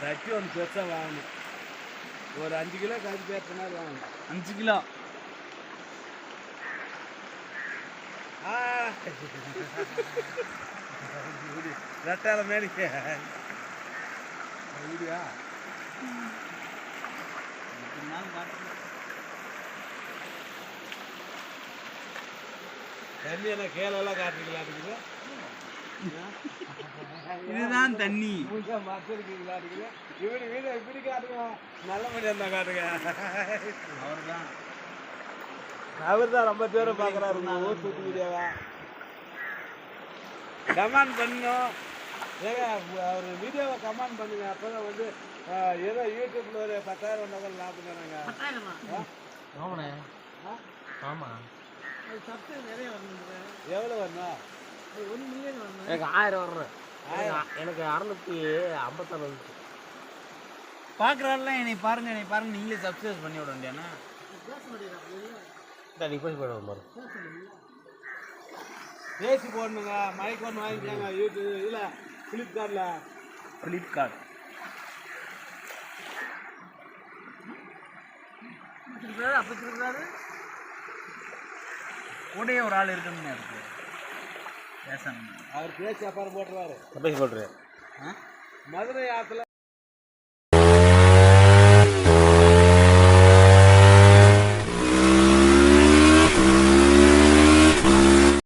பெருசாக வாங்கணும் ஒரு அஞ்சு கிலோ ஏற்ற மாதிரி வாங்கணும் அஞ்சு கிலோ. ஆ. ரெட்டால மேடிக்க வீடியா? தண்ணி என்ன கேலெல்லாம் காட்டுறீங்களாட்டுக்குது இதுதான் தண்ணி. முழுசா மக்களுக்கு காட்டுக்குது இப்படி வீடியோ இப்படி காட்டுங்க. நல்ல மணியாக தான் காட்டுங்க. அவர்தான். அவர் தான் ரொம்ப தூரம் பார்க்குறாரு ஊர் சுற்றி வீடியோவா கமெண்ட் பண்ணும். ஏங்க அவர் வீடியோவை கமெண்ட் பண்ணுங்க. அப்போ தான் வந்து ஏதோ யூடியூப்ல ஒரு பத்தாயிரம் வந்தவங்க நாற்பதாங்க ஆமாண்ணே. ஆமாம் எவ்வளோ வரணும் எனக்கு ஆயிரம் வர்றேன். எனக்கு- அறநூற்றி ஐம்பத்தாறு வந்துச்சு. பார்க்குறாருல என்னை பாருங்க என்னை பாருங்க நீங்களே சப்ஸ்கிரைப் பண்ணி விட வேண்டியாண்ணா போய் போயிடுவோம் பாரு ஏசி போடணுங்க மைக் ஒன்று வாங்கிக்கலாங்க யூடியூப் இதில் ஃப்ளிப்கார்ட்டில் ஃப்ளிப்கார்ட் கூடயே ஒரு ஆள் இருக்குன்னு இருக்கு பேசணும் அவர் பேசி அப்புறம் போட்டுருவாரு. போய் போட்டுரு மதுரை ஆற்றுல